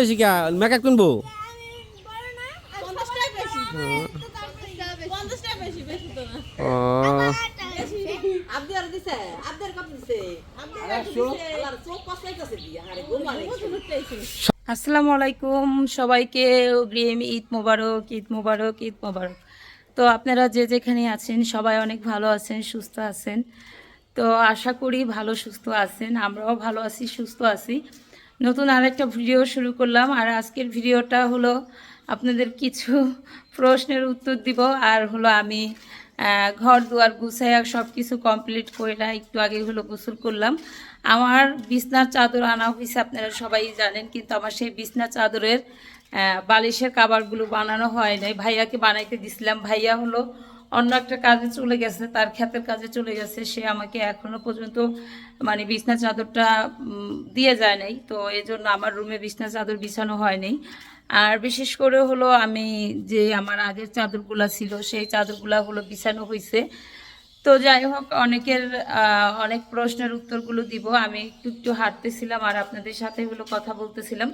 বেশি মেকআপ কিনবো? আসসালামু আলাইকুম সবাইকে, অগ্রিম ঈদ মোবারক ঈদ মোবারক ঈদ মোবারক। তো আপনারা যে যেখানে আছেন, সবাই অনেক ভালো আছেন, সুস্থ আছেন। তো আশা করি ভালো, সুস্থ আছেন। আমরাও ভালো আছি, সুস্থ আছি। নতুন আরেকটা ভিডিও শুরু করলাম। আর আজকের ভিডিওটা হলো আপনাদের কিছু প্রশ্নের উত্তর দিব। আর হলো আমি ঘর দুয়ার গুছাইয়া সব কিছু কমপ্লিট করে না একটু আগে হলো গোসল করলাম। আমার বিছনার চাদর আনা হয়েছে আপনারা সবাই জানেন, কিন্তু আমার সেই বিছনার চাদরের বালিশের কাবারগুলো বানানো হয় নাই। ভাইয়াকে বানাইতে দিছিলাম। ভাইয়া হলো অন্য একটা কাজে চলে গেছে, তার খ্যাতের কাজে চলে গেছে, সে আমাকে এখনও পর্যন্ত মানে বিছনা চাদরটা দিয়ে যায় নাই। তো এই জন্য আমার রুমে বিছনা চাদর বিছানো হয়নি আর বিশেষ করে হলো আমি যে আমার আগের চাদরগুলা ছিল, সেই চাদরগুলা হলো বিছানো হয়েছে তো যাই হোক, অনেকের অনেক প্রশ্নের উত্তরগুলো দিব। আমি একটু একটু হাঁটতেছিলাম আর আপনাদের সাথে হলো কথা বলতেছিলাম।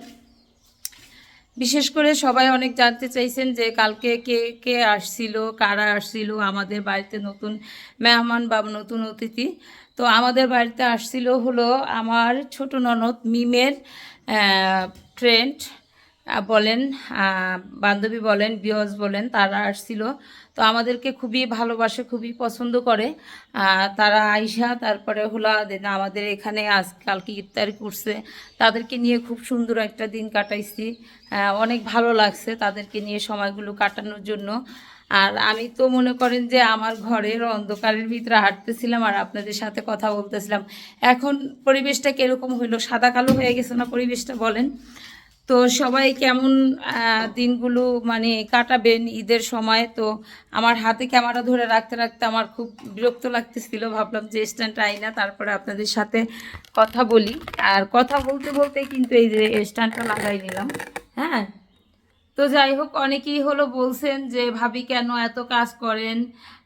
বিশেষ করে সবাই অনেক জানতে চাইছেন যে কালকে কে কে আসছিল, কারা আসছিল আমাদের বাড়িতে নতুন মেহমান বা নতুন অতিথি। তো আমাদের বাড়িতে আসছিল হলো আমার ছোট ননদ মিমের ট্রেন্ড বলেন বান্ধবী বলেন, বিয়স বলেন, তারা আসছিল। তো আমাদেরকে খুবই ভালোবাসে, খুবই পছন্দ করে। তারা আইসা তারপরে হলো আদ- আমাদের এখানে আজ, কালকে ইফতারি করছে। তাদেরকে নিয়ে খুব সুন্দর একটা দিন কাটাইছি। অনেক ভালো লাগছে তাদেরকে নিয়ে সময়গুলো কাটানোর জন্য। আর আমি তো মনে করেন যে আমার ঘরের অন্ধকারের ভিতরে হাঁটতেছিলাম আর আপনাদের সাথে কথা বলতেছিলাম। এখন পরিবেশটা কীরকম হইল? সাদা কালো হয়ে গেছে না পরিবেশটা বলেন? তো সবাই কেমন দিনগুলো মানে কাটাবেন ঈদের সময়? তো আমার হাতে ক্যামেরা ধরে রাখতে রাখতে আমার খুব বিরক্ত লাগতেছিল। ভাবলাম যে স্ট্যান্ডটা আইনা তারপরে আপনাদের সাথে কথা বলি। আর কথা বলতে বলতে কিন্তু এই যে স্ট্যান্ডটা লাগাই নিলাম। হ্যাঁ? তো যাই হোক, অনেকেই হলো বলছেন যে, ভাবি কেন এত কাজ করেন?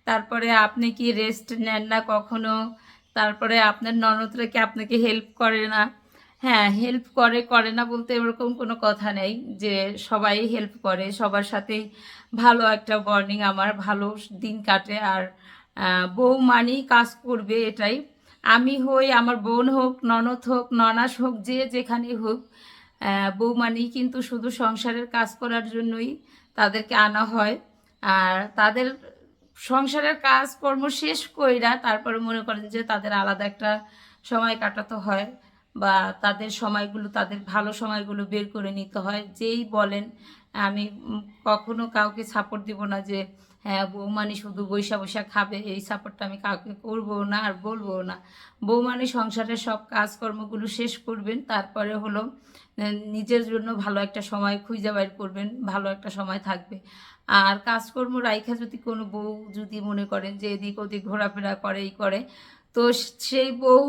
তারপরে আপনি কি রেস্ট নেন না কখনো? তারপরে আপনার ননদরা কি আপনাকে হেল্প করে না? হ্যাঁ হেল্প করে করে না বলতে এরকম কোনো কথা নেই যে সবাই হেল্প করে, সবার সাথেই ভালো একটা বর্নিং আমার, ভালো দিন কাটে আর বউ মানেই কাজ করবে এটাই। আমি হই আমার বোন হোক, ননদ হোক, ননাস হোক, যে যেখানেই হোক বউ মানেই কিন্তু শুধু সংসারের কাজ করার জন্যই তাদেরকে আনা হয়। আর তাদের সংসারের কাজ কর্ম শেষ কইরা তারপরে মনে করেন যে তাদের আলাদা একটা সময় কাটাতে হয়। বা তাদের সময়গুলো, তাদের ভালো সময়গুলো বের করে নিতে হয়। যেই বলেন, আমি কখনো কাউকে সাপোর্ট দিব না যে হ্যাঁ বৌমানি শুধু বৈশা বৈশা খাবে, এই সাপোর্টটা আমি কাউকে করব না আর বলব না। বৌমানি সংসারের সব কাজকর্মগুলো শেষ করবেন, তারপরে হলো নিজের জন্য ভালো একটা সময় খুঁজে বাইর করবেন, ভালো একটা সময় থাকবে। আর কাজকর্ম রাইখা যদি কোনো বউ যদি মনে করেন যে এদিক ওদিক ঘোরাফেরা করে এই করে তো সেই বউ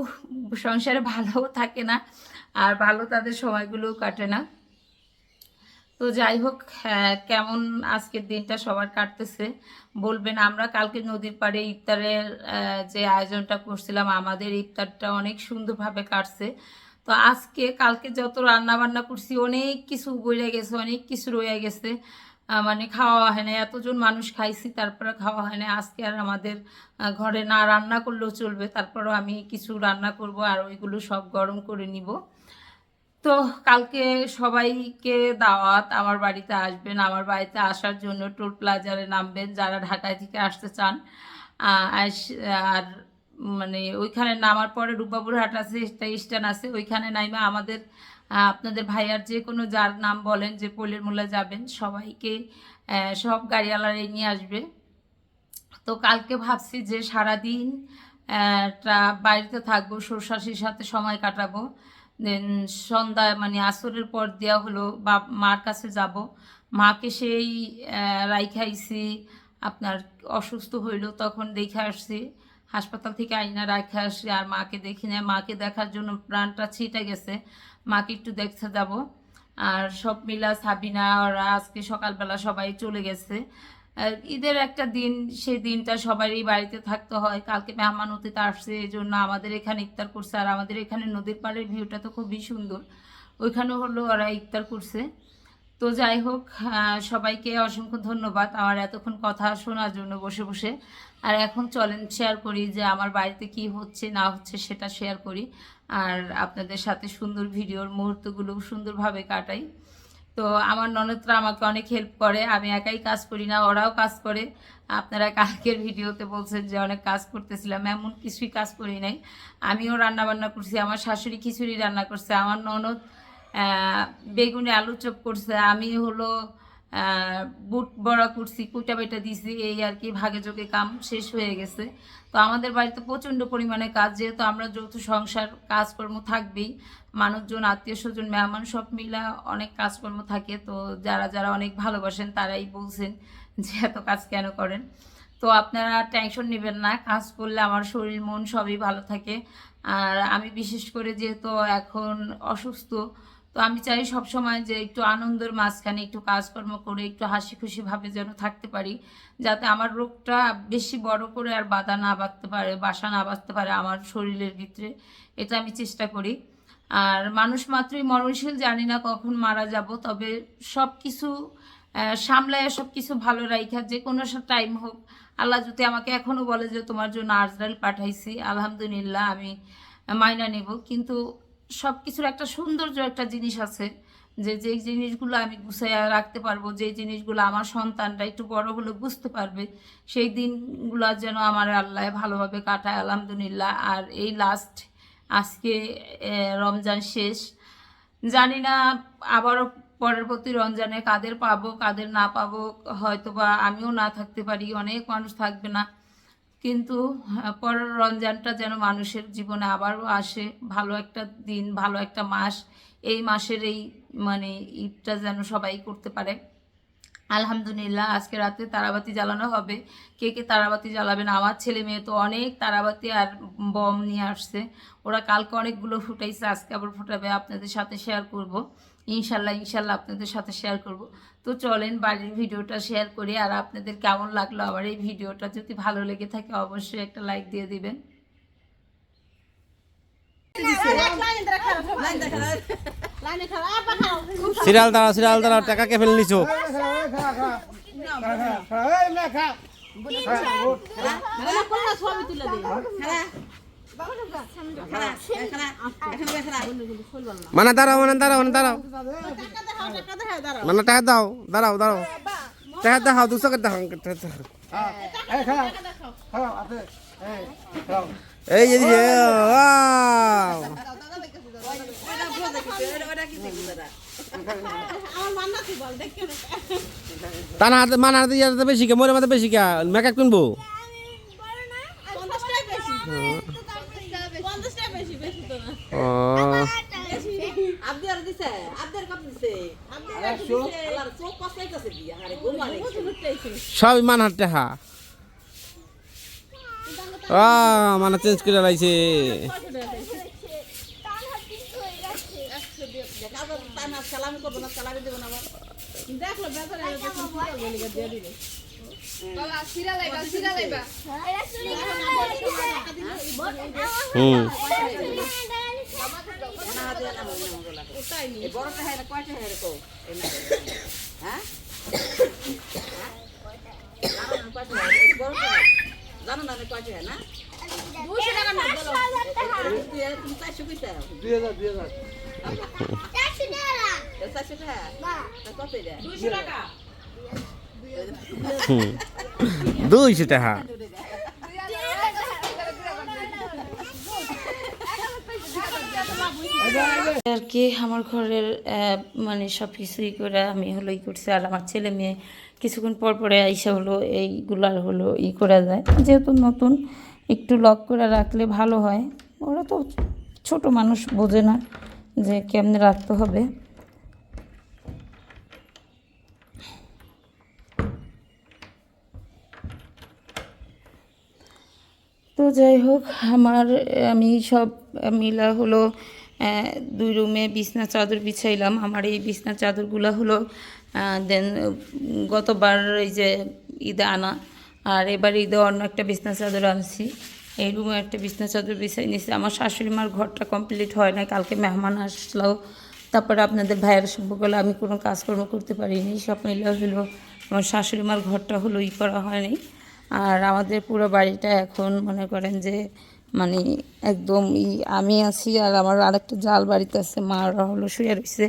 সংসারে ভালোও থাকে না আর ভালো তাদের সময়গুলোও কাটে না। তো যাই হোক হ্যাঁ, কেমন আজকের দিনটা সবার কাটতেছে। বলবেন আমরা কালকে নদীর পাড়ে ইফতারের যে আয়োজনটা করছিলাম আমাদের ইফতারটা অনেক সুন্দরভাবে কাটছে। তো আজকে কালকে যত রান্না বান্না করছি অনেক কিছু বইরে গেছে অনেক কিছু রয়ে গেছে। মানে খাওয়া হয় না। এতজন মানুষ খাইছি, তারপরে খাওয়া হয় না। আজকে আর আমাদের ঘরে না রান্না করলেও চলবে। তারপরেও আমি কিছু রান্না করব আর ওইগুলো সব গরম করে নিব। তো কালকে সবাইকে দাওয়াত। আমার বাড়িতে আসবেন। আমার বাড়িতে আসার জন্য টোল প্লাজারে নামবেন। যারা ঢাকায় থেকে আসতে চান আর মানে ওইখানে নামার পরে রূপবাবুর হাট আছে স্ট্যান্ড আছে, ওইখানে নাইমা আমাদের আপনাদের ভাইয়ার যে কোনো যার নাম বলেন, যে পল্লীর মূল্যে যাবেন, সবাইকে সব গাড়িওয়ালারাই নিয়ে আসবে। তো কালকে ভাবছি যে সারাদিন বাড়িতে থাকব শ্বশুর সাথে সময় কাটাবো। দেন সন্ধ্যায় মানে আসরের পর দেওয়া হলো, বা মার কাছে যাব। মাকে সেই রাইখাইছি আপনার অসুস্থ হইল, তখন দেখে আসছি। হাসপাতাল থেকে আইনা রাখে আসছি, আর মাকে দেখি না মাকে দেখার জন্য প্রাণটা ছিটে গেছে। মাকে একটু দেখতে যাব। আর সব মিলা সাবিনা, ওরা আজকে সকালবেলা সবাই চলে গেছে। ঈদের একটা দিন, সেই দিনটা সবারই বাড়িতে থাকতে হয়। কালকে মেহমান অতিথি আসছে, এই জন্য আমাদের এখানে ইফতার করছে। আর আমাদের এখানে নদীর পাড়ের ভিউটা তো খুবই সুন্দর। ওইখানে হলো ওরা ইফতার করছে। তো যাই হোক সবাইকে অসংখ্য ধন্যবাদ আমার এতক্ষণ কথা শোনার জন্য বসে বসে। আর এখন চলেন শেয়ার করি যে আমার বাড়িতে কি হচ্ছে, না হচ্ছে সেটা শেয়ার করি। আর আপনাদের সাথে সুন্দর ভিডিওর মুহূর্তগুলো সুন্দরভাবে কাটাই। তো আমার ননদরা আমাকে অনেক হেল্প করে, আমি একাই কাজ করি না, ওরাও কাজ করে। আপনারা কালকের ভিডিওতে বলছেন যে অনেক কাজ করতেছিলাম, এমন কিছুই কাজ করি নাই। আমিও রান্না বান্না করছি, আমার শাশুড়ি খিচুড়ি রান্না করছে, আমার ননদ বেগুনে আলু চপ করছে, আমি হলো বুট, বড়া করছি কুটা বেটা দিছি, এই আর কি, ভাগে যোগে কাম শেষ হয়ে গেছে। তো আমাদের বাড়িতে প্রচণ্ড পরিমাণে কাজ, যেহেতু আমরা যৌথ সংসার কাজকর্ম থাকবেই, মানুষজন, আত্মীয় স্বজন, মেহমান সব মিলা অনেক কাজকর্ম থাকে। তো যারা যারা অনেক ভালোবাসেন, তারাই বলছেন যে এত কাজ কেন করেন? তো আপনারা টেনশন নেবেন না, কাজ করলে আমার শরীর, মন সবই ভালো থাকে। আর আমি বিশেষ করে যেহেতু এখন অসুস্থ তো আমি চাই সব সময় যে একটু আনন্দের মাঝখানে একটু কাজকর্ম করে একটু হাসি খুশি ভাবে যেন থাকতে পারি, যাতে আমার রোগটা বেশি বড় করে আর বাধা না বাঁধতে পারে, বাসা না বাঁধতে পারে আমার শরীরের ভিতরে। এটা আমি চেষ্টা করি। আর মানুষ মাত্রই মরণশীল, জানি না কখন মারা যাব, তবে সব কিছু সামলায় সব কিছু ভালো রাইখা, যে কোনো সব টাইম হোক। আল্লাহ যদি আমাকে এখনও বলে যে তোমার জন্য আজরাইল পাঠাইছি, আলহামদুলিল্লাহ আমি মাইনা নেব। কিন্তু সব কিছুর একটা সৌন্দর্য একটা জিনিস আছে, যে যেই জিনিসগুলো আমি গুছাইয়া রাখতে পারব যে জিনিসগুলো আমার সন্তানরা একটু বড় হলে বুঝতে পারবে, সেই দিনগুলো যেন আমার আল্লাহ ভালোভাবে কাটায়, আলহামদুলিল্লাহ। আর এই লাস্ট আজকে রমজান শেষ। জানি না আবারও পরবর্তী রমজানে কাদের পাবো, কাদের না পাবো হয়তো বা আমিও না থাকতে পারি, অনেক মানুষ থাকবে না। কিন্তু আহ, পরের রমজানটা যেন মানুষের জীবনে আবারও আসে। ভালো একটা দিন ভালো একটা মাস। এই মাসের এই মানে ঈদটা যেন সবাই করতে পারে। আলহামদুলিল্লাহ আজকে রাতে তারাবাতি জ্বালানো হবে। কে কে তারাবাতি জ্বালাবেন? আমার ছেলে মেয়ে তো অনেক তারাবাতি আর বম নিয়ে আসছে। ওরা কালকে অনেকগুলো ফুটাইছে আজকে আবার ফুটাবে। আপনাদের সাথে শেয়ার করব। ইনশাল্লাহ ইনশাল্লাহ আপনাদের সাথে শেয়ার করব। তো চলেন বাড়ির ভিডিওটা শেয়ার করি আর আপনাদের কেমন লাগল আমার এই ভিডিওটা? যদি ভালো লেগে থাকে অবশ্যই একটা লাইক দিয়ে দিবেন। সিরিয়াল সিরিয়াল দাঁড়াও টাকা কে ফেলে নিছো। মানে কোনটা ছবি তুলে দিই মানে দাঁড়াও মানে দাঁড়াও মানে দাঁড়াও মানে টাকা দাও দাঁড়াও দাঁড়াও টাকা দেখাও দুশো করে দেখাও। এই যে যে, ওয়াও। ওইটা বুঝে কিছু, ওইটা- ওইটা কি দেখব দাদা? আমার মান্না তুই বল দেখি তা না হাতে মানে হাতে বেশি কে মোরে বেশি কে মেকআপ কিনবো পঞ্চাশ টাকা বেশি পঞ্চাশ টাকা বেশি বেশি তো না ও আবদিয়ার দিছে, আবদিয়ার কত দিছে? আল্লাহর চোখ কষলাইতেছে দিয়া, আরে গোমা রেখেছে। সব মান হাতে হা। ও মানে চেঞ্জ করে লাইছে। হুম এনা হাতে এনা মনে মনে লাগে। এই বড়টা হ্যাঁ কয়টা হ্যাঁ রে কও? এই না রে। হ্যাঁ? জানো না কয়টা হ্যাঁ? না? দুশো টাকা না এর তুমি চারশো কইতা? এ চারশো টাকা? তা কত এটা? দুশো টাকা দুইশো টাকা আর কি আমার ঘরের মানে সব কিছুই করে আমি হলো ই করছি, আর আমার ছেলে মেয়ে কিছুক্ষণ পর পরে আইসা হলো এইগুলার হলো ই করা যায় যেহেতু নতুন, একটু লক করে রাখলে ভালো হয়। ওরা তো ছোট মানুষ, বোঝে না যে কেমনে রাখতে হবে। তো যাই হোক, আমার, আমি সব মিলা হলো দুই রুমে বিছনা চাদর বিছাইলাম। আমার এই বিছনা চাদরগুলো হলো দেন, গতবার এই যে ঈদে আনা, আর এবার ঈদে অন্য একটা বিছনা চাদর আনছি। এই রুমে একটা বিছনা চাদর বিছাই নিছি। আমার শাশুড়ি মার ঘরটা কমপ্লিট হয় না কালকে মেহমান আসলো। তারপরে আপনাদের ভাইয়ের সম্পর্কে আমি কোনো কাজকর্ম করতে পারিনি, সব মিলে হলো, আমার শাশুড়ি মার ঘরটা হলো ই করা হয়নি। আর আমাদের পুরো বাড়িটা এখন মনে করেন যে মানে একদম ই, আমি আছি আর আমার আরেকটা জাল বাড়িতে আছে, মারা হলো, শুয়ে রয়েছে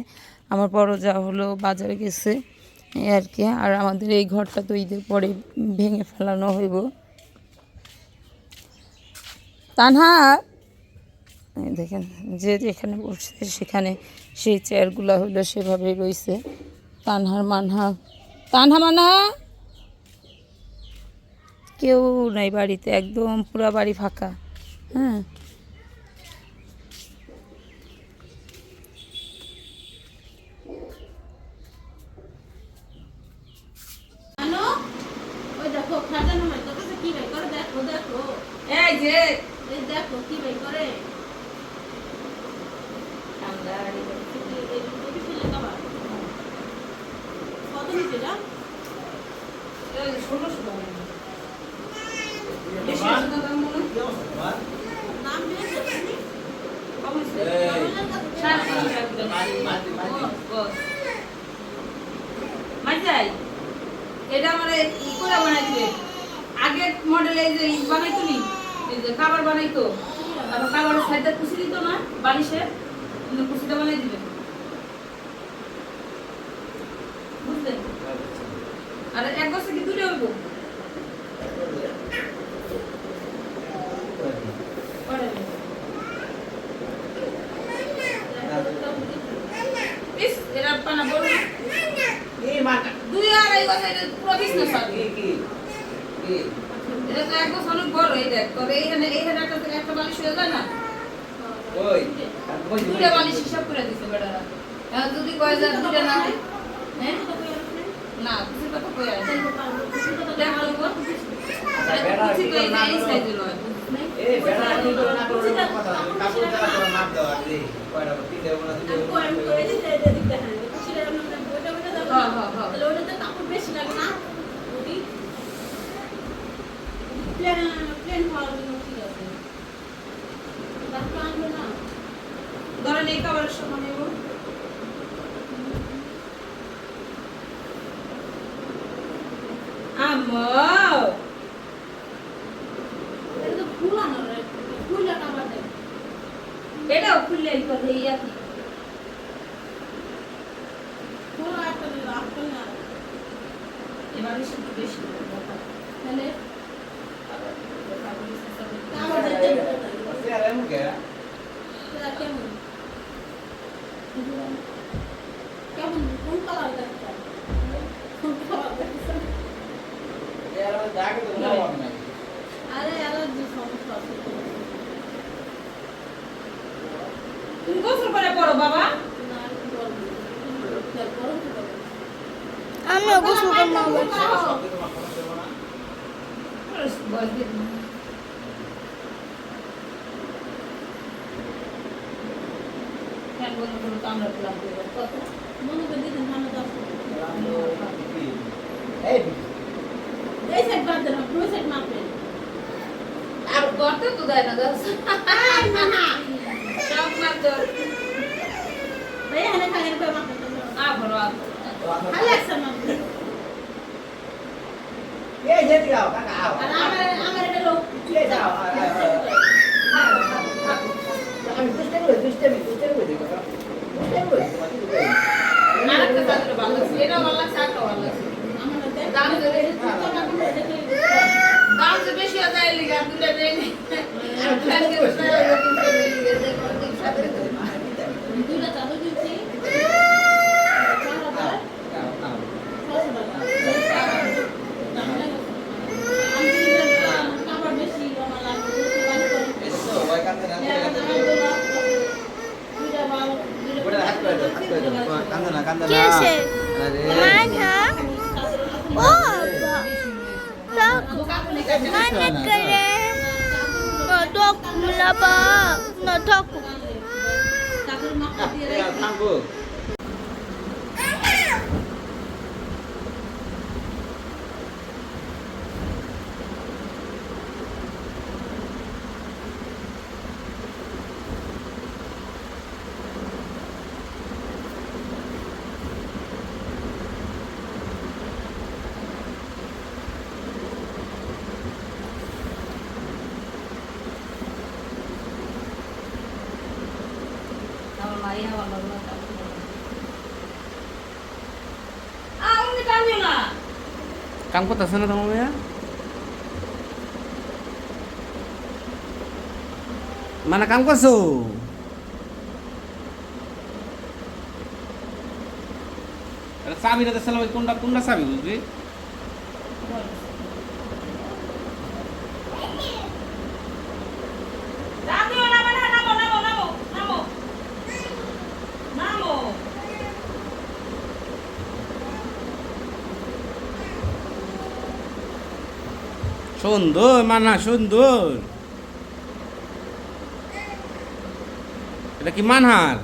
আমার বড় যা হলো, বাজারে গেছে, এই আর কি। আর আমাদের এই ঘরটা তো ঈদের পরে ভেঙে ফেলানো হইব। তানহা! দেখেন, যে যেখানে বসছে সেখানে সেই চেয়ারগুলো হইল, সেভাবে রয়েছে তানহার মানহা, তানহা মানহা! কেউ নাই বাড়িতে, একদম পুরা বাড়ি ফাঁকা। হ্যাঁ জানো ওই দেখো খাজানো হয় তোর কাছে কি ভাই করে দেখো দেখো এই যে এই দেখো কি ভাই করে এই- এই রুটি ফেলে খাবার কত নিচে যা নাম দিয়েছে তুমি কমলের কাছে এটা মডেল যে বানাইতো নি খাবার বানাইতো, তারপর কুচি দিত না, বালিশে কুচিটা বানাই দিবে বুঝলেন আর এক বছর কি দূরে হইব পরে। ইস, এরা পানা বড় না। বছর এটা পুরো business হবে। এটা তো এক বছর অনেক বড় এই দেখ তবে এইখানে এইখানে একটা একটা বালিশ হয়ে যায় না? দুটা বালিশ হিসাব করে দিছে বেটারা। এখন যদি কয় যে দুটা না হয়, হ্যাঁ না কিছু কথা কই আর? দেখা এটা কিছু তো এই যে এই সাইজে লয়। হ্যাঁ, হ্যাঁ, হ্যাঁ। তাহলে ওটাতে কাপড় বেশি লাগে না ওটি প্লেন প্লেন হওয়ার জন্য ঠিক আছে তারপর আনবে না ধরেন এই খাবারের সময় নেব আম্মা এটা তো ফুল আনো রে ফুলটা কাবার দেয় এটাও খুললে এই কথা এই আর কি ফুল একটা দিলে রাখতে না এবার বেশি বেশি তাহলে কেমন? কেমন? কোন কালার দেখতে কোন কালার দেখতে আরে অ্যালার্জি সমস্যা আছে। তুমি গোসল করে পড়ো বাবা। না আমিও গোসল করব আর করতে তো দেয় না দশ সব মাত্র ভাই এখানে খাগের পর মাপেন আ ভরো আ আমার আমার এটা লোক এটা লাগছে আরেকটা ভালো লাগছে। আমার দেখ দাম ধরে বেশি আছে লিগা দুটা দেই নি ফ্যানকে তো এরকম করে লিগা দেই করে দিই সাথে দুইটা চাদর দিচ্ছি চার হাজার ছশো টাকা আমি কাপড় বেশি আমার লাগবে বাড়ি করে দুইটা বারো দুইটা কে আছে মানা ও tak mana keren notok mulaba notok চাকরি মাথা দিয়ে রেখে ভাই আমার বাবা আমি টানিও না কাম করতেছে না তোমার মেয়া মানে কাম করছ? চাবি না কোনটা কোনটা চাবি বুঝবি টানিও না মানে নামো নামো নামো নামো নামো সুন্দর মানা সুন্দর। এটা কি মানহার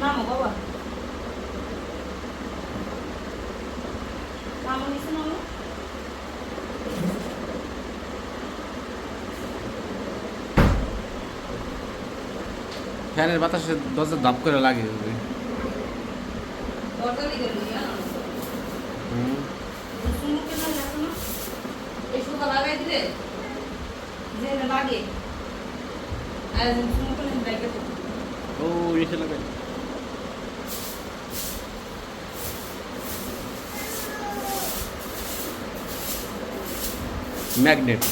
নামো বাবা নামো নিচে নামো ফ্যানের বাতাসে দরজা ধাপ করে লাগে ও ম্যাগনেট।